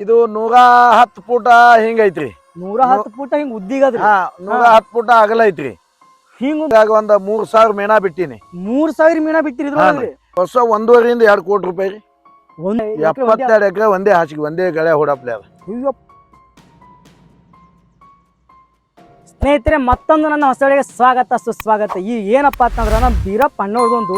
ಇದು ನೂರ ಹತ್ತು ಫೂಟ ಹಿಂಗ್ ಐತ್ರಿ. ನೂರ ಹತ್ತು ಫೂಟ ಹಿಂಗ್ ಉದ್ದಿಗದ್ರಿ ಹಾ ನೂರ ಹತ್ತು ಫೂಟ ಅಗಲ ಐತ್ರಿ. ಹಿಂಗ್ ಇದಾಗ ಒಂದ್ ಮೂರ್ ಸಾವಿರ ಮೀನಾ ಬಿಟ್ಟಿನಿ. ಮೂರ್ ಸಾವಿರ ಮೀನಾ ಬಿಟ್ಟಿರಿ ಇದ್ರೊಳಗ್ರಿ. ಹೊಸ ಒಂದೂವರೆಯಿಂದ ಎರಡ್ ಕೋಟಿ ರೂಪಾಯಿ ರೀ. ಒಂದ್ ಒಂದೇ- ಎಪ್ಪತ್ತೆರಡು ಎಕರೆ ಒಂದೇ ಹಾಸಿಗೆ ಒಂದೇ ಗಳೆ ಹೊಡಪ್ಲೆ ಅದ. ಅಯ್ಯೋ. ಸ್ನೇಹಿತರೆ ಮತ್ತೊಂದು ನನ್ನ ಹೊಸಳಿಗೆ ಸ್ವಾಗತ ಸುಸ್ವಾಗತ. ಈ ಏನಪ್ಪ ಅಂತಂದ್ರೆ ನಮ್ಮ ಬೀರಪ್ಪ ಅಣ್ಣವ್ರದೊಂದು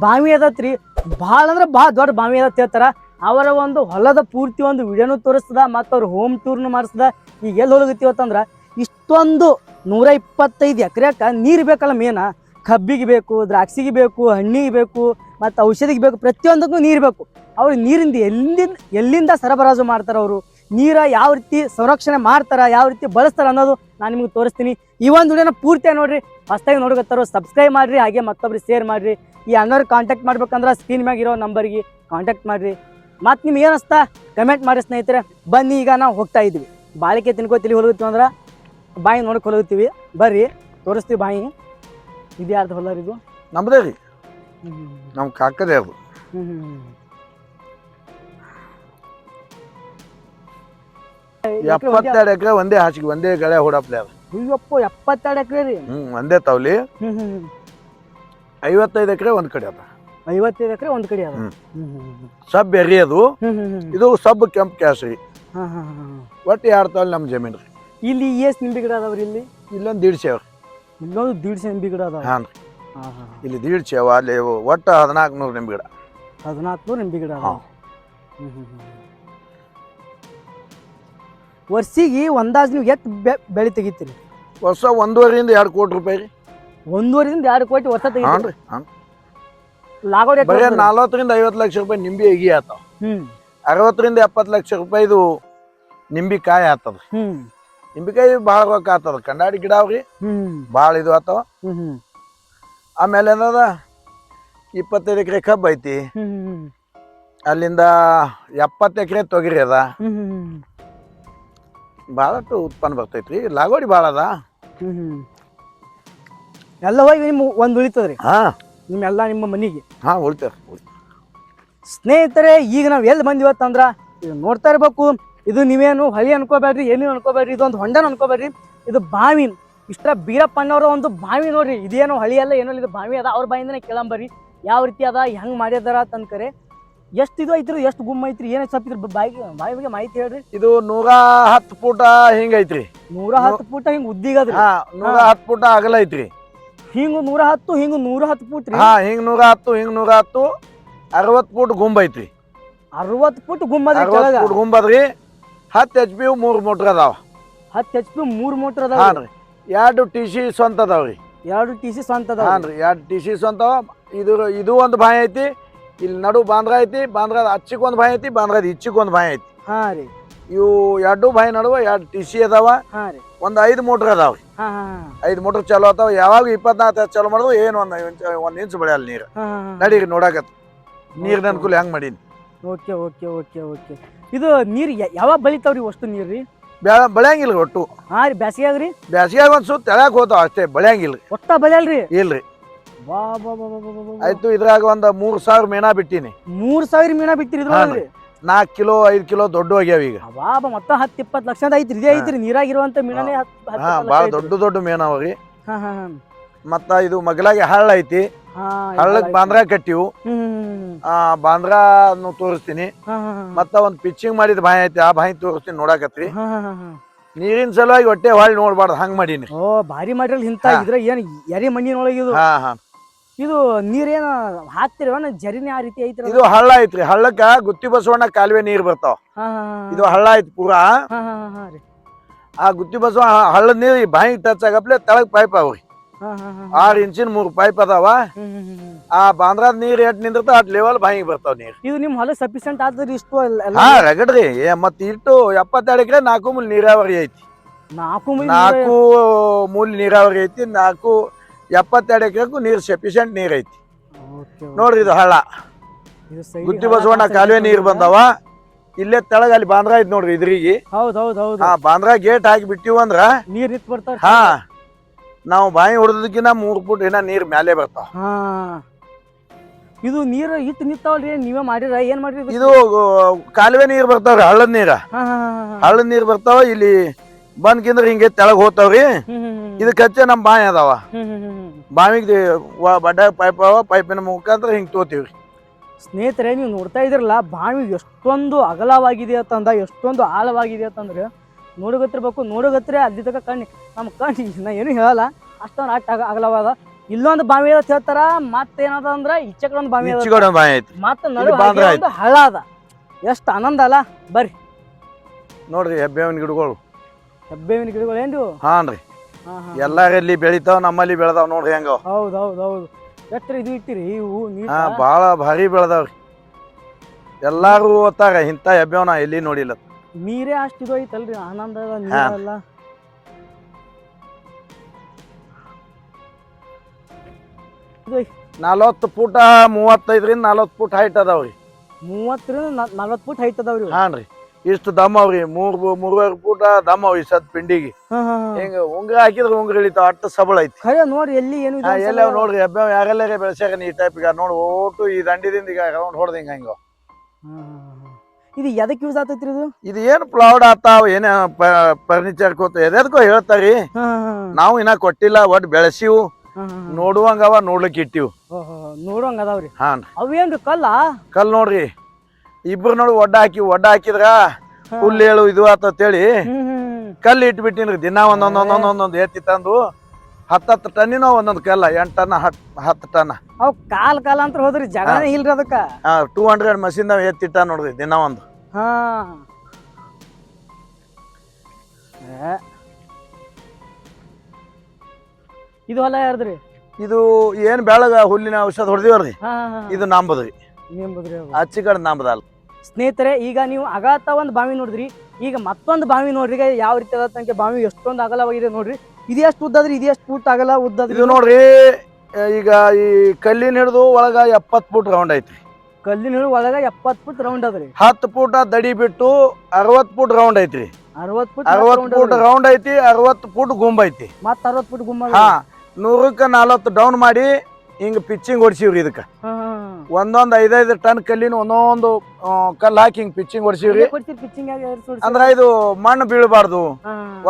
ಬಾವಿ ಅದತ್ರಿ ಭಾಳ ಅಂದ್ರೆ ಭಾಳ ದೊಡ್ಡ ಬಾವಿ ಅದತ್ ಹೇಳ್ತಾರ. ಅವರ ಒಂದು ಹೊಲದ ಪೂರ್ತಿ ಒಂದು ವಿಡಿಯೋನು ತೋರಿಸ್ತದ, ಮತ್ತು ಅವ್ರು ಹೋಮ್ ಟೂರ್ನು ಮಾಡಿಸ್ದ ಈಗ ಎಲ್ಲಿ ಹೋಗತ್ತೀವತ್ತಂದ್ರ ಇಷ್ಟೊಂದು ನೂರ ಇಪ್ಪತ್ತೈದು ಎಕರೆಕ ನೀರು ಬೇಕಲ್ಲ ಮೇನ ಕಬ್ಬಿಗೆ ಬೇಕು, ದ್ರಾಕ್ಷಿಗೆ ಬೇಕು, ಹಣ್ಣಿಗೆ ಬೇಕು, ಮತ್ತು ಔಷಧಿಗೆ ಬೇಕು, ಪ್ರತಿಯೊಂದಕ್ಕೂ ನೀರು ಬೇಕು. ಅವ್ರು ನೀರಿಂದ ಎಲ್ಲಿಂದ ಎಲ್ಲಿಂದ ಸರಬರಾಜು ಮಾಡ್ತಾರೆ ಅವರು? ನೀರ ಯಾವ ರೀತಿ ಸಂರಕ್ಷಣೆ ಮಾಡ್ತಾರೆ, ಯಾವ ರೀತಿ ಬಳಸ್ತಾರೆ ಅನ್ನೋದು ನಾನು ನಿಮ್ಗೆ ತೋರಿಸ್ತೀನಿ. ಈ ಒಂದು ವಿಡಿಯೋನ ಪೂರ್ತಿಯಾಗಿ ನೋಡಿರಿ ಹೊಸ್ದಾಗಿ ನೋಡ್ಕೊತಾರೋ ಸಬ್ಸ್ಕ್ರೈಬ್ ಮಾಡಿರಿ, ಹಾಗೆ ಮತ್ತೊಬ್ರಿಗೆ ಶೇರ್ ಮಾಡಿರಿ. ಈ ಅನ್ನೋರು ಕಾಂಟ್ಯಾಕ್ಟ್ ಮಾಡ್ಬೇಕಂದ್ರೆ ಸ್ಕ್ರೀನ್ ಮ್ಯಾಗಿರೋ ನಂಬರ್ಗೆ ಕಾಂಟ್ಯಾಕ್ಟ್ ಮಾಡ್ರಿ. ಮತ್ತು ನಿಮ್ಗೆ ಏನಿಸ್ತಾ ಕಮೆಂಟ್ ಮಾಡಿ ಸ್ನೇಹಿತರೆ. ಬನ್ನಿ ಈಗ ನಾವು ಹೋಗ್ತಾ ಇದ್ವಿ. ಬಾಳಿಕೆ ತಿನ್ಕೋತಿಲಿ ಹೊಲಗುತ್ತೀವಿ ಅಂದ್ರೆ ಬಾಯಿ ನೋಡಕ್ಕೆ ಹೊಲಗುತ್ತೀವಿ ಬರ್ರಿ ತೋರಿಸ್ತೀವಿ ಬಾಯಿ. ಇದು ಯಾರ್ದು ಹೊಲ ಇದು? ನಮ್ದೇ ರೀ. ನಮ್ಮ ನಮ್ ಕಾಕದೇ ಅದು. ಎಪ್ಪತ್ತೆರಡು ಎಕರೆ ಒಂದೇ ಹಾಸಿಗೆ ಒಂದೇ ಗಳೆ ಹೊಡಪ್ಲೆ ಅದು. ಅಯ್ಯಪ್ಪ ಎಪ್ಪತ್ತೆರಡು ಎಕರೆ ರೀ? ಹ್ಮ್ ಒಂದೇ ತಾವ್ಲಿ. ಐವತ್ತೈದು ಎಕರೆ ಒಂದ್ ಕಡೆ ಅದ. ಐವತ್ತೈದು ಎಕರೆ ಒಂದ್ ಕಡೆ ಅದ. ಹ್ಮ್. ಸಬ್ ಎರಿ ಅದು. ಹ್ಮ್ ಹ್ಮ್ ಹ್ಮ್. ಇದು ಸಬ್ ಕೆಂಪ್ ಕ್ಯಾಸ್ ರೀ ಹಾ, ಹಾ, ಹಾ, ಹಾ. ಒಟ್ಟು ಎರಡು ತಾಲ್ ನಮ್ಮ ಜಮೀನು ರೀ. ಇಲ್ಲಿ ಎಸ್ ನಿಂಬೆ ಗಿಡ ಅದಾವ್ರಿ ಇಲ್ಲಿ? ಇಲ್ಲೊಂದು ದೀಡ್ ಸೇವ್ ಇಲ್ಲೊಂದು ದೀಡ್ಸೆ ನಿಂಬೆ ಗಿಡ ಅದಾವ. ಹಾಂ ರೀ. ಹಾ, ಹಾ, ಹಾ. ಇಲ್ಲಿ ದೀಡ್ ಸೇವ ಅಲ್ಲಿ ಒಟ್ಟು ಹದಿನಾಲ್ಕು ನೂರು ನಿಂಬೆ ಗಿಡ. ಹದಿನಾಲ್ಕು ನಿಂಬೆ ಗಿಡ ಅದಾವ. ಹಾ. ವರ್ಷಿಗೆ ಒಂದಾಜ್ ನೀವು ಬೆ ಬೆಳೆ ತೆಗಿತೀರಿ? ವರ್ಷ ಒಂದೂವರೆಯಿಂದ ಎರಡು ಕೋಟಿ ರೂಪಾಯಿ ರೀ. ಒಂದೂವರೆಯಿಂದ ಎರಡು ಕೋಟಿ ವರ್ಷ ಹಾಂ ತೆಗಿತೀರಿ ರೀ ಹಾಂ ಲಾಗೋಡ್ ಎಷ್ಟ್ ಬರೀ ಬರ್ತದ್ರಿ? ನಲ್ವತ್ತರಿಂದ ಐವತ್ತು ಲಕ್ಷ ರೂಪಾಯಿ ನಿಂಬೆ ಎಗಿ ಆತಾವ. ಹ್ಮ್. ಅರವತ್ತರಿಂದ ಎಪ್ಪತ್ತು ಲಕ್ಷ ರೂಪಾಯಿದು ನಿಂಬಿ ಕಾಯಿ ಆತದ. ಹ್ಮ್. ನಿಂಬಿಕಾಯಿ ಭಾಳ ರೊಕ್ಕ ಆತದ. ಕಂಡಾಡಿ ಗಿಡ ಅವ್ರಿ ಹ್ಮ್. ಭಾಳ ಇದು ಆತವ. ಹ್ಮ್ ಹ್ಮ್. ಆಮೇಲೆ ಏನದ? ಇಪ್ಪತ್ತೈದು ಎಕರೆ ಕಬ್ಬು ಐತಿ. ಹ್ಮ್ ಹ್ಮ್ ಅಲ್ಲಿಂದ ಎಪ್ಪತ್ತು ಎಕರೆ ತೊಗರಿ ಅದ. ಹ್ಮ್ ಹ್ಮ್ ಹ್ಮ್. ಭಾಳಷ್ಟು ಉತ್ಪನ್ನ ಬರ್ತೈತ್ರಿ. ಲಾಗೋಡಿ ಭಾಳ ಅದ. ಹ್ಮ್ ಹ್ಮ್. ಎಲ್ಲ ಹೋಗಿ ನಿಮ್ಗೆ ಒಂದು ಉಳಿತದ್ರಿ. ಹಾಂ. ನಿಮ್ಮೆಲ್ಲ ನಿಮ್ಮ ಮನೆಗೆ. ಹಾಂ ಉಳ್ತಾರ ಸ್ನೇಹಿತರೆ ಈಗ ನಾವು ಎಲ್ಲಿ ಬಂದಿವತ್ತಂದ್ರ ಇದು ನೋಡ್ತಾ ಇರ್ಬೇಕು. ಇದು ನೀವೇನು ಹಳಿ ಅನ್ಕೋಬೇಡ್ರಿ ಏನೇನು ಅನ್ಕೋಬೇಡ್ರಿ ಇದೊಂದು ಹೊಂಡನ ಅನ್ಕೋಬೇಡ್ರಿ. ಇದು ಬಾವಿ. ಇಷ್ಟ ಬೀರಪ್ಪನವರ ಒಂದು ಬಾವಿ ನೋಡ್ರಿ. ಇದೇನು ಹಳಿ ಅಲ್ಲ ಏನೋ ಇದು ಬಾವಿ ಅದ. ಅವ್ರ ಬಾಯಿಂದನೇ ಕೇಳಂಬರಿ ಯಾವ ರೀತಿ ಅದ ಹೆಂಗ್ ಮಾಡ್ಯದಾರ ತನ್ಕರೆ ಎಷ್ಟು ಇದು ಐತ್ರಿ ಎಷ್ಟು ಗುಮ್ಮ ಐತ್ರಿ ಏನ್ ಸ್ವಲ್ಪ ಇದ್ರ ಬಾಯಿ ಬಾಯಿ ಬಗ್ಗೆ ಮಾಹಿತಿ ಹೇಳ್ರಿ. ಇದು ನೂರ ಹತ್ತು ಫೂಟ ಹಿಂಗ್ ಐತ್ರಿ. ನೂರ ಹತ್ತು ಪುಟ ಹಿಂಗ್ ಉದ್ದಿಗದ್ರಿ ನೂರ ಹತ್ತು ಫೂಟ ಅಗಲ ಐತ್ರಿ. ಹಿಂಗ್ ನೂರ ಹತ್ತು ಹಿಂಗ್ ನೂರ ಹತ್ತು ಫುಟ್ ರೀ. ಹಾ ಹಿಂಗ್ ನೂರ ಹತ್ತು ಹಿಂಗ್ ನೂರ ಹತ್ತು ಅರವತ್ತು ಫೂಟ್ ಗುಂಬ ಐತ್ರಿ. ಅರವತ್ತು ಫುಟ್ ಗುಮ್ಮದ್ರಿ ಅರವತ್ತು ಗುಂಬದ್ರಿ ಹತ್ತು ಎಚ್ ಪಿ ಮೂರು ಮೋಟ್ರ್ ಅದಾವ. ಹತ್ತು ಎಚ್ ಪಿ ಮೂರ್ ಮೋಟರ್ ಅದಾವ ರೀ. ಎರಡು ಟಿ ಸಿ ಸ್ವಂತ ಅದಾವ್ರಿ ಎರಡು ಟಿ ಸಿ ಸ್ವಂತ ಅದಾವ ರೀ. ಎರಡು ಟಿ ಸಿ ಸ್ವಂತ. ಇದು ಇದು ಒಂದು ಬಾಯಿ ಐತಿ. ಇಲ್ಲಿ ನಡು ಬಾಂದ್ರ ಐತಿ ಬಾಂದ್ರದ ಅಚ್ಚಿಗೆ ಒಂದು ಬಾಯಿ ಐತಿ ಬಾಂದ್ರದ ಇಚ್ಚಿಗೆ ಒಂದು ಬಾಯಿ ಐತಿ. ಹಾ ರೀ. ಇವು ಎರಡು ಬಾಯಿ ನಡುವ ಎರಡು ಟಿ ಸಿ ಅದಾವ ಒಂದ್ ಐದು ಮೋಟ್ರ್ ಅದಾವ. ಐದು ಮೋಟ್ರ್ ಚಾಲು ಆತಾವ ಯಾವಾಗ ಇಪ್ಪತ್ನಾಲ್ಕು ಚಲೋ ಮಾಡಿದ್ರು ಏನು ಒಂದ್ ಒಂದು ಇಂಚ್ ಬೆಳೆಯಲ್ಲ ನೀರು. ನಡೀರಿ ನೋಡಾಕತ್ ನೀರಿನ ಅನುಕೂಲ ಹೆಂಗ್ ಮಾಡೀನಿ. Okay okay okay okay. ಇದು ನೀರು ಯಾವಾಗ ಬೆಳಿತಾವ್ರಿ ಅಷ್ಟು ನೀರು ರೀ ಬೆಳೆಯಂಗಿಲ್ಲ ಒಟ್ಟು. ಹಾ ರೀ ಬ್ಯಾಸಿಗ್ಯಾಗ ರೀ? ಬ್ಯಾಸಿಗ್ಯಾಗ ಒಂದು ಸುತ್ತ ತೆಳಕ್ ಹೋತಾವ ಅಷ್ಟೇ ಬೆಳೆಯಂಗಿಲ್ಲ ಒಟ್ಟ ಬೆಳೆಯಲ್ರಿ? ಇಲ್ರಿ. ಆಯ್ತು ಇದ್ರಾಗ ಒಂದ್ ಮೂರ್ ಸಾವಿರ ಮೇನಾ ಬಿಟ್ಟಿನಿ. ಮೂರ್ ಸಾವಿರ ಮೀನಾ ಬಿಟ್ಟಿರಿ ನಾಲ್ಕು ಕಿಲೋ ಐದು ಕಿಲೋ ದೊಡ್ಡ ಹೋಗ್ಯಾವ ಈಗ. ಅವಾ ಬಾ ಮತ್ತ ಹತ್ತು ಇಪ್ಪತ್ತು ಲಕ್ಷ ಐತ್ರಿ ಇದೇ ಐತ್ರಿ ನೀರಾಗಿರುವಂತ ಮೀನೇ ಹತ್ತು ಹತ್ತು ಹಾ ಬಾಳ ಭಾಳ ದೊಡ್ಡ ದೊಡ್ಡ ಮೀನ ಹಾ ಹಾ ಹಾ. ಮತ್ತ ಇದು ಮಗಲಾಗಿ ಹಳ್ಳ ಐತಿ. ಹಾ ಹಳ್ಳಕ್ ಬಾಂದ್ರ ಕಟ್ಟಿವು. ಆ ಬಾಂದ್ರ ತೋರಿಸ್ತೀನಿ. ಹಾ ಹಾ ಹಾ. ಮತ್ತ ಒಂದ್ ಪಿಚ್ಚಿಂಗ್ ಮಾಡಿದ ಬಾಯಿ ಐತಿ ಆ ಬಾಯಿ ತೋರಿಸ್ತೀನಿ ನೋಡಾಕತ್ರಿ. ಹಾ ಹಾ ಹಾ ಹಾ. ನೀರಿನ ಸಲುವಾಗಿ ಹೊಟ್ಟೆ ಹೊಳ್ಳಿ ನೋಡ್ಬಾರ್ದು ಹಂಗ ಮಾಡೀನಿ. ಓ ಭಾರಿ ಮಾಡ್ರಲ್ ಹಿಂತ ಹಾ. ಇದ್ರ ಏನ್ ಎರಿ ಮಣ್ಣಿನೊಳಗೆ ಇದು ಹಾ ಹಾ. ಇದು ನೀರೇನ ಹಾಕ್ತಿರೋ ಜರಿನ ಆ ರೀತಿ ಐತ್ರಿ ಇದು ಹಳ್ಳ ಐತ್ರಿ. ಹಳ್ಳಕ್ಕ ಗುತ್ತಿ ಬಸವಣ್ಣ ಕಾಲುವೆ ನೀರ್ ಬರ್ತಾವ. ಇದು ಹಳ್ಳ ಐತಿ ಪೂರಾ. ಆ ಗುತ್ತಿ ಬಸವ ಹಳ್ಳದ ನೀರ್ ಬಾಯಿ ಟಚ್ ಆಗಪ್ಲೆ ತಳಗ್ ಪೈಪ್ ಅವ್ರಿ ಆರ್ ಇಂಚಿನ ಮೂರ್ ಪೈಪ್ ಅದಾವ. ಆ ಬಾಂದ್ರಾದ ನೀರ್ ಎಟ್ ನಿಂದಿರ್ತಾವ ಅಟ್ ಲೆವೆಲ್ ಬಾಯಿ ಬರ್ತಾವ ನೀರ್. ಇದು ನಿಮ್ ಹೊಲ ಸಫಿಶಿಯಂಟ್ ಆದ್ರಿ ಇಷ್ಟು? ಹಾ ರಗಡ್ರಿ ಮತ್ ಇಟ್ಟು ಎಪ್ಪತ್ತೆರಡು ಎಕರೆ ನಾಲ್ಕು ಮೂಲ್ ನೀರಾವರಿ ಐತಿ. ನಾಲ್ಕು ನಾಲ್ಕು ಮೂಲ್ ನೀರಾವರಿ ಐತಿ. ನಾಲ್ಕು ಎಪ್ಪತ್ತೆರಡು ಎಕರೆಗೂ ನೀರು ಸಫಿಶಿಯಂಟ್ ನೀರು ಐತಿ. ನೋಡ್ರಿ ಇದು ಹಳ್ಳ. ಗುತ್ತಿ ಬಸವಣ್ಣ ಕಾಲುವೆ ನೀರು ಬಂದವ. ಇಲ್ಲೇ ತೆಳಗ ಅಲ್ಲಿ ಬಾಂದ್ರ ಐತಿ ನೋಡ್ರಿ ಇದ್ರಿಗೆ. ಹೌದು ಹೌದ್ ಹೌದು. ಆ ಬಾಂದ್ರ ಗೇಟ್ ಹಾಕಿ ಬಿಟ್ಟಿವ ಅಂದ್ರ ನೀರ್ ನಿಂತ್ ಬರ್ತಾವ ಹಾ ನಾವು ಬಾಯಿ ಹೊಡೆದಕ್ಕಿಂತ ಮೂರ್ ಫುಟ್ ಇನ್ನ ನೀರ್ ಮ್ಯಾಲೆ ಬರ್ತಾವ. ಹಾ. ಇದು ನೀರು ಇತ್ತು ನಿಂತಾವಲ್ರಿ ನೀವೇ ಮಾಡಿರ ಏನ್ ಮಾಡಿರಿ ಇದು ಕಾಲುವೆ ನೀರ್ ಬರ್ತಾವ್ರಿ ಹಳ್ಳದ ನೀರ. ಹಾ ಹಾ ಹಾ ಹಾ. ಹಳ್ಳದ ನೀರ್ ಬರ್ತಾವ ಇಲ್ಲಿ ಬಂದ್ಕಿಂದ್ರ ಹಿಂಗೆ ತೆಳಗ್ ಹೋಗ್ತಾವ್ರಿ. ಇದಕ್ಕೆ ಹಚ್ಚೆ ನಮ್ ಬಾವಿ ಅದಾವ. ಬಾವಿಗೆ ಬಡ್ಡ ಪೈಪ್ ಅವ ಪೈಪಿನ ಮುಖಾಂತರ ಹಿಂಗ್ ತೋತೀವಿ. ಸ್ನೇಹಿತರೆ ನೀವು ನೋಡ್ತಾ ಇದ್ರಲ್ಲ ಬಾವಿ ಎಷ್ಟೊಂದು ಅಗಲವಾಗಿದೆ ಅಂತಂದ ಎಷ್ಟೊಂದು ಆಳವಾಗಿದೆ ಅಂತಂದ್ರೆ ನೋಡಗತ್ತಿರ್ಬೇಕು ನೋಡಗತ್ರೆ ಅಲ್ಲಿ ತನಕ ಕಣ್ಣಿ ನಮ್ಮ ಕಣ್ಣಿ ನಾ ಏನು ಹೇಳಲ್ಲ ಅಷ್ಟೊಂದು ಅಟ್ಟ ಅಗಲವಾದ. ಇಲ್ಲೊಂದು ಬಾವಿ ಅದ ಅಂತ ಹೇಳ್ತಾರ ಮತ್ತೇನದ ಅಂದ್ರ ಈಚೆ ಕಡೆ ಒಂದು ಬಾವಿ ಬಾವಿ ಐತಿ ಮತ್ತ ಒಂದು ಹಳ್ಳ ಅದ. ಎಷ್ಟು ಆನಂದ ಅಲ್ಲ. ಬರ್ರಿ. ನೋಡ್ರಿ ಹೆಬ್ಬೇವಿನ ಗಿಡಗಳು. ಹೆಬ್ಬೇವಿನ ಗಿಡಗಳು ಏನ್ರಿ ಹಾನ್ರಿ. ಹಾ ಎಲ್ಲಾರಲ್ಲಿ ಬೆಳಿತಾವ ನಮ್ಮಲ್ಲಿ ಬೆಳದಾವ್ ನೋಡ್ರಿ ಹೆಂಗ. ಹೌದು ಹೌದು ಹೌದು. ಎತ್ತರ ಇದು ಇಟ್ಟಿರಿ ಇವು ಹಾ ಬಾಳ ಭಾರಿ ಬೆಳದಾವ್ರಿ ಎಲ್ಲಾರು ಓದ್ತಾರ ಇಂಥ ನಾ ಎಲ್ಲಿ ನೋಡಿಲ್ಲ. ನೀರೇ ಅಷ್ಟು ಇದು ಐತಲ್ರಿ ಆನಂದ. ನೀರೆಲ್ಲ. ನಲವತ್ತು ಫೂಟ ಮೂವತ್ತೈದರಿಂದ ನಲವತ್ತು ಫೂಟ್ ಹೈಟ್ ಅದಾವ್ರಿ ಮೂವತ್ತರಿಂದ ನಲ್ವತ್ತು ಫೂಟ್ ಹೈಟ್ ಅದಾವ್ರಿ. ಹಾನ್ರಿ. ಇಷ್ಟು ದಮ್ಮವ್ರಿ ಮೂರ್ ಮೂರುವರೆ ಫೂಟ ದಮ್ಮವ್ ಈ ಸದ್ ಪಿಂಡಿಗೆ. ಹಿಂಗ ಉಂಗ್ರ ಹಾಕಿದ್ರೆ ಉಂಗ್ರ ಇಳಿತಾವ ಅಟ್ಟ ಸಬಳ ಐತಿ. ಖರೆ ನೋಡಿ ಎಲ್ಲಿ ಏನು ಎಲ್ಲ ಅನ್ಸಲ್ಲ. ನೋಡ್ರಿ. ಹೆಬ್ಬೆ ಯಾರೆಲ್ಲರೇ ಬೆಳೆಸ್ಯಾರ ಈ ಟೈಪ್ ಈಗ ನೋಡಿ ಓಟು ಈ ದಂಡಿದಿಂದ ಈಗ ರೌಂಡ್ ಹೊಡೆದ ಹಿಂಗ ಹಿಂಗ. ಹಾ, ಹಾ, ಹಾ. ಇದು ಎದಕ್ಕೆ ಯೂಸ್ ಆಗ್ತೈತ್ರಿ ಇದು? ಇದು ಏನು ಪ್ಲೌಡ್ ಆತಾವ ಏನ ಫರ್ನಿಚರ್ ಕೂತ ಎದಕ್ಕೋ ಹೇಳ್ತಾರಿ? ಹಾ, ಹಾ, ನಾವು ಇನ್ನ ಕೊಟ್ಟಿಲ್ಲ ಒಟ್ ಬೆಳೆಸಿವು ಹಾ, ಹಾ, ಹಾ. ನೋಡುವಂಗವ ನೋಡ್ಲಿಕ್ಕೆ ಇಟ್ಟಿವು. ಓಹೋ, ನೋಡುವಂಗ ಅದಾವ್ರಿ. ಹಾನ್. ಅವೇನ್ರಿ ಕಲ್ಲ? ಕಲ್ ನೋಡ್ರಿ. ಇಬ್ರು ನೋಡಿ ಒಡ್ಡ ಹಾಕಿ ಒಡ್ಡ ಹಾಕಿದ್ರ ಹಾ. ಹುಲ್ಲು ಹೇಳು ಇದು ಆತ ಹೇಳಿ ಹ್ಮ್ ಕಲ್ಲು ಇಟ್ಬಿಟ್ಟಿನ್ರಿ. ದಿನ ಒಂದೊಂದೊಂದೊಂದೊಂದೊಂದು ಒಂದೊಂದು ಒಂದೊಂದ್ ಎತ್ತಿ ತಂದು ಹತ್ತತ್ತು ಟನ್ನಿನೋ ಒಂದೊಂದು ಕಲ್ಲ ಎಂಟು ಟನ್ ಹತ್ ಹತ್ತು ಟನ್ ಅವ್ ಕಾಲ್ ಕಾಲ ಅಂತ ಹೋದ್ರಿ ಜಗ ಇಲ್ರಿ ಅದಕ್ಕ. ಟೂ ಹಂಡ್ರೆಡ್ ಮಷಿನ್ ಎತ್ತಿಟ್ಟ ನೋಡ್ರಿ ದಿನ ಒಂದು. ಹಾ. ಇದು ಹೊಲ ಯಾರ್ದ್ರಿ? ಇದು ಏನ್ ಬೆಳಗ ಹುಲ್ಲಿನ ಔಷಧ ಹೊಡೆದಿವಲ್ರಿ? ಹಾ ಹಾ, ಹಾ. ಇದು ನಂಬದ್ರಿ. ಅಚ್ಚಿ ಕಡೆ ನಂಬದಲ್ಲ ಸ್ನೇಹಿತರೆ ಈಗ ನೀವು ಅಗಾತ ಒಂದು ಬಾವಿ ನೋಡಿದ್ರಿ. ಈಗ ಮತ್ತೊಂದು ಬಾವಿ ನೋಡ್ರಿ ಈಗ ಯಾವ ರೀತಿ ಅದ ಬಾವಿ ಎಷ್ಟೊಂದು ಅಗಲವಾಗಿದೆ ನೋಡ್ರಿ. ಇದು ಎಷ್ಟು ಉದ್ದದ್ರಿ ಇದು ಎಷ್ಟು ಫೂಟ್ ಅಗಲ ಉದ್ದದ್ರಿ. ಇದು ನೋಡ್ರಿ ಈಗ ಈ ಕಲ್ಲಿನ ಹಿಡಿದು ಒಳಗ ಎಪ್ಪತ್ ಫೂಟ್ ರೌಂಡ್ ಐತ್ರಿ. ಕಲ್ಲಿನ ಒಳಗ ಎಪ್ಪತ್ತು ಫುಟ್ ರೌಂಡ್ ಅದ್ರಿ. ಹತ್ತು ಫೂಟ ದಡಿ ಬಿಟ್ಟು ಅರವತ್ ಫೂಟ್ ರೌಂಡ್ ಐತ್ರಿ. ಅರವತ್ತು ಫುಟ್ ಅರವತ್ತು ಫೂಟ್ ರೌಂಡ್ ಐತಿ ಅರವತ್ತು ಫೂಟ್ ಗುಂಬ್ ಐತಿ. ಮತ್ತ ಅರವತ್ತು ಫುಟ್ ಗುಂಬ ಹಾ ನೂರಕ್ಕ ನಲವತ್ತು ಡೌನ್ ಮಾಡಿ ಹಿಂಗ ಪಿಚ್ಚಿಂಗ್ ಹೊಡ್ಸಿವ್ರಿ ಇದಕ್ಕ. ಒಂದೊಂದ್ ಐದೈದು ಟನ್ ಕಲ್ಲಿನ ಒಂದೊಂದು ಕಲ್ಲು ಹಾಕಿ ಹಿಂಗ್ ಪಿಚ್ಚಿಂಗ್ ಹೊಡ್ಸಿವ್ರಿ. ಅಂದ್ರ ಇದು ಮಣ್ಣು ಬೀಳಬಾರ್ದು.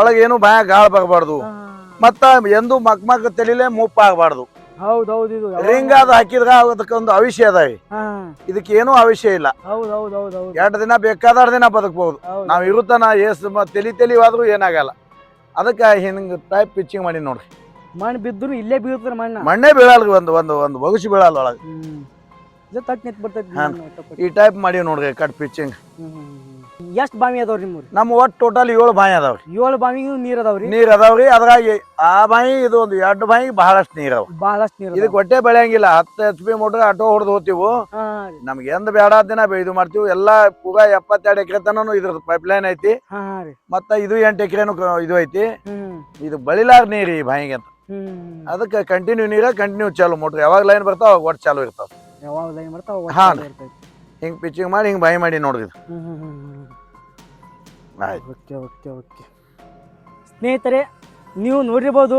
ಒಳಗೆ ಏನು ಬಾಯ ಗಾಳ ಬರಬಾರ್ದು. ಮತ್ತ ಎಂದು ಮಕ್ ಮಕ್ ತಲಿಲೆ ಮುಪ್ಪ ಆಗಬಾರ್ದು ರಿಂಗ್ ಅದು ಹಾಕಿದ್ರ ಅದಕ್ಕೊಂದು ಅವಿಷ್ಯ ಅದ. ಇದಕ್ಕೆ ಏನೂ ಅವಿಷ್ಯ ಇಲ್ಲ. ಎರಡು ದಿನ ಬೇಕಾದ ದಿನ ಬದುಕಬಹುದು ಹೌದ್. ನಾವ್ ಇರುತ್ತಾನ ಏಸ್ ತಲಿ ತಲಿವಾದ್ರೂ ಏನಾಗಲ್ಲ. ಅದಕ್ಕೆ ಹಿಂಗ್ ಟೈಪ್ ಪಿಚ್ಚಿಂಗ್ ಮಾಡಿ ನೋಡ್ರಿ. ಮಣ್ಣು ಬಿದ್ದರೂ ಇಲ್ಲೇ ಬೀಳ್ತಾರೆ ಮಣ್ಣ. ಮಣ್ಣೇ ಬೀಳಲ್ರಿ ಒಂದು ಒಂದು ಒಂದು ಬಗುಸಿ ಬೀಳಲ್ಲ ಒಳಗೆ. ತಟ್ ನಿಂತ್ ಬರ್ತೈತಿ ಒಟ್ಟ. ಈ ಟೈಪ್ ಮಾಡಿ ನೋಡ್ರಿ ಕಟ್ ಪಿಚ್ಚಿಂಗ್ ಎಷ್ಟು. ಬಾವಿ ಅದಾವ್ರಿ ನಿಮ್ಮೂರಿ? ನಮ್ಮ ಒಟ್ಟು ಟೋಟಲ್ ಏಳು ಬಾಯಿ ಅದಾವ್ರಿ. ಏಳು ಬಾವಿಗೂ ನೀರ್ ಅದಾವ್ರಿ? ನೀರ್ ಅದಾವ್ರಿ ಅದ್ರಾಗ ಆ ಬಾಯಿ ಇದು ಒಂದು ಎರಡು ಬಾವಿ ಬಹಳಷ್ಟು ನೀರ್ ಅವ ಬಹಳಷ್ಟು ನೀರ್ ಇದಕ್ಕೆ ಹೊಟ್ಟೆ ಬೆಳೆಯಂಗಿಲ್ಲ ಹತ್ತು ಎಚ್ ಪಿ ಮೋಟ್ರ್ ಆಟೋ ಹೊಡೆದು ಹೋಗ್ತೀವಿ. ಹಾ ನಮ್ಗೆ ಎಂದ್ ಬೇಡ ದಿನ ಇದು ಮಾಡ್ತೀವಿ. ಎಲ್ಲಾ ಪೂಗ ಎಪ್ಪತ್ತೆರಡು ಎಕರೆ ತನೂ ಇದ್ರದ್ದು ಪೈಪ್ ಲೈನ್ ಐತಿ ಮತ್ತ ಇದು ಎಂಟು ಎಕರೆನು ಇದು ಐತಿ. ಇದು ಬಳಿಲಾರ ನೀರಿ ಈ ಬಾಯಿಗೆ ಅಂತ. ಅದಕ್ಕೆ ಕಂಟಿನ್ಯೂ ನೀರ ಕಂಟಿನ್ಯೂ ಚಾಲು ಮೋಟರ್. ಯಾವಾಗ ಲೈನ್ ಬರ್ತಾವ ಒಟ್ಟು ಚಾಲು ಇರ್ತಾವ. ಯಾವಾಗ ಲೈನ್ ಬರ್ತಾವ ಹಾ ರೀ. ಹಿಂಗ್ ಪಿಚಿಂಗ್ ಮಾಡಿ ಹಿಂಗ್ ಬಾಯಿ ಮಾಡಿ ಹ್ಮ್ ಆಯ್ತು. Okay okay okay. ಸ್ನೇಹಿತರೆ ನೀವು ನೋಡಿರ್ಬೋದು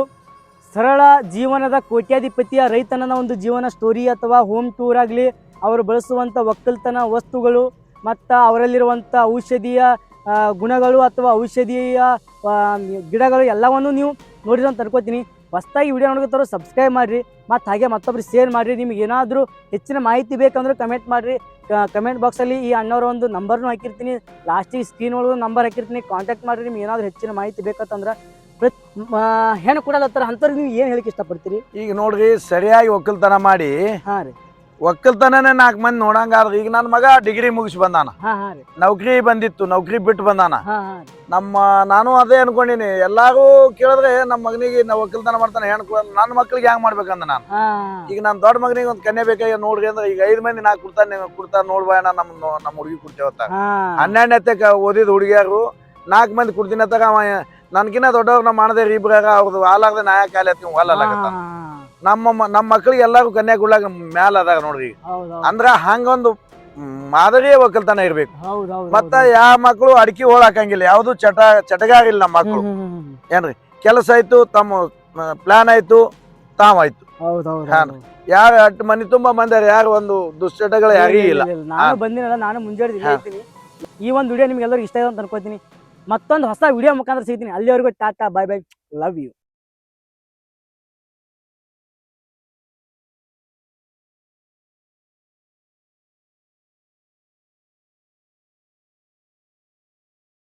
ಸರಳ ಜೀವನದ ಕೋಟ್ಯಾಧಿಪತಿಯ ರೈತನ ಒಂದು ಜೀವನ ಸ್ಟೋರಿ ಅಥವಾ ಹೋಮ್ ಟೂರ್ ಆಗಲಿ ಅವರು ಬಳಸುವಂಥ ಒಕ್ಕಲ್ತನ ವಸ್ತುಗಳು ಮತ್ತು ಅವರಲ್ಲಿರುವಂಥ ಔಷಧೀಯ ಆ, ಗುಣಗಳು ಅಥವಾ ಔಷಧೀಯ ಆ, ಗಿಡಗಳು ಎಲ್ಲವನ್ನು ನೀವು ನೋಡಿರೋ ಅಂತ ಅನ್ಕೋತೀನಿ ಹೊಸ್ದಾಗಿ ವಿಡಿಯೋ ನೋಡ್ಕೊತಾರೋ ಸಬ್ಸ್ಕ್ರೈಬ್ ಮಾಡಿರಿ. ಮತ್ತು ಹಾಗೆ ಮತ್ತೊಬ್ರಿಗೆ ಶೇರ್ ಮಾಡಿರಿ. ನಿಮ್ಗೆ ಏನಾದರೂ ಹೆಚ್ಚಿನ ಮಾಹಿತಿ ಬೇಕಂದ್ರೆ ಕಮೆಂಟ್ ಮಾಡಿರಿ. ಕಮೆಂಟ್ ಬಾಕ್ಸಲ್ಲಿ ಈ ಅಣ್ಣವರ ಒಂದು ನಂಬರ್ನು ಹಾಕಿರ್ತೀನಿ. ಲಾಸ್ಟಿಗೆ ಸ್ಕ್ರೀನ್ ಒಳಗೂ ನಂಬರ್ ಹಾಕಿರ್ತೀನಿ. ಕಾಂಟ್ಯಾಕ್ಟ್ ಮಾಡಿರಿ. ನಿಮ್ಗೆ ಏನಾದರೂ ಹೆಚ್ಚಿನ ಮಾಹಿತಿ ಬೇಕಂತಂದ್ರೆ ಪ್ರತಿ ಹೆಣ್ಣು ಕೊಡಲತ್ತಾರ ಅಂಥವ್ರಿಗೆ ನೀವು ಏನು ಹೇಳಕ್ಕೆ ಇಷ್ಟಪಡ್ತೀರಿ? ಈಗ ನೋಡ್ರಿ ಸರಿಯಾಗಿ ಒಕ್ಕಲ್ತನ ಮಾಡಿ ಹಾಂ ರೀ. ಒಕ್ಕಲ್ತನನೇ ನಾಲ್ಕು ಮಂದಿ ನೋಡಂಗಾದ್ರೆ ಈಗ ನನ್ನ ಮಗ ಡಿಗ್ರಿ ಮುಗಿಸಿ ಬಂದಾನ. ನೌಕರಿ ಬಂದಿತ್ತು ನೌಕರಿ ಬಿಟ್ಟು ಬಂದಾನ. ನಮ್ಮ ನಾನು ಅದೇ ಅನ್ಕೊಂಡಿನಿ ಎಲ್ಲಾರು ಕೇಳಿದ್ರೆ ನಮ್ಮ ಮಗನಿಗೆ ನಾವು ಒಕ್ಕಲ್ತನ ಮಾಡ್ತಾನೆ ಹೆಣ್ಣು ಕೊಡ ನನ್ನ ಮಕ್ಳಿಗೆ ಹೆಂಗ್ ಮಾಡ್ಬೇಕಂದ ನಾನು. ಈಗ ನನ್ನ ದೊಡ್ಡ ಮಗನಿಗೆ ಒಂದು ಕನ್ಯೆ ಬೇಕಾಗಿ ನೋಡ್ರಿ ಅಂದ್ರೆ ಈಗ ಐದ್ ಮಂದಿ ನಾ ಕೊಡ್ತಾನೆ ಕೊಡ್ತಾನೆ ನೋಡ್ಬಾ ನಮ್ಮ ನಮ್ಮ ಹುಡುಗಿ ಕೊಡ್ತೇವತ್ತ ಹಾಂ. ಹನ್ನೆರಡನೇ ಓದಿದ ಹುಡುಗಿಯಾರು ನಾಲ್ಕು ಮಂದಿ ಕೊಡ್ತೀನಿ ಅತ್ತಾಗ ಅವ ನನ್ಕಿನ್ನ ದೊಡ್ಡವ್ರು ನಮ್ಮ ಮಾಡದೇ ಇಬ್ರಾಗ ಅವ್ರದ್ದು ಹಾಲಾಗದೆ ನಾ ಯಾಕೆ ಎತ್ತಿ ಎತ್ತೀನಿ ಹಾಲಾಗತ್ತ ನಮ್ಮ ನಮ್ಮ ಮಕ್ಳಿಗೆ ಎಲ್ಲಾರು ಕನ್ಯಾ ಕೊಡ್ಲಾಕ ಮ್ಯಾಲ ಅದಾಗ ನೋಡ್ರಿ. ಅಂದ್ರ ಹಂಗೊಂದು ಮಾದರಿ ಒಕ್ಕಲ್ತನ ಇರ್ಬೇಕು. ಮತ್ತ ಯಾವ ಮಕ್ಳು ಅಡಿಕೆ ಹೋಳ ಹಾಕಂಗಿಲ್ಲ ಯಾವ್ದು ಚಟ ಚಟಗಾಗಿಲ್ಲ ನಮ್ಮ ಮಕ್ಳು. ಕೆಲಸ ಆಯ್ತು ತಮ್ಮ ಪ್ಲಾನ್ ಆಯ್ತು ತಾವಾಯ್ತು ಹೌದು ಯಾರು ಅಟ್ ಮನಿ ತುಂಬಾ ಬಂದಾರ ಯಾರು ಒಂದು ದುಶ್ಚಟಗಳ ಯಾರಿಗೂ ಇಲ್ಲ ನಾನು ಬಂದಿನಲ್ಲ ನಾನು ಮುಂಜಾನೆ ಈ ಒಂದು ವಿಡಿಯೋ ನಿಮ್ಗೆಲ್ಲರಿಗೂ ಇಷ್ಟ ಇದೆ ಅಂತ ಅನ್ಕೋತೀನಿ. ಮತ್ತೊಂದು ಹೊಸ ವಿಡಿಯೋ ಮುಖಾಂತರ ಸಿಗ್ತೀನಿ. ಅಲ್ಲಿವರೆಗೂ Tata bye bye love you.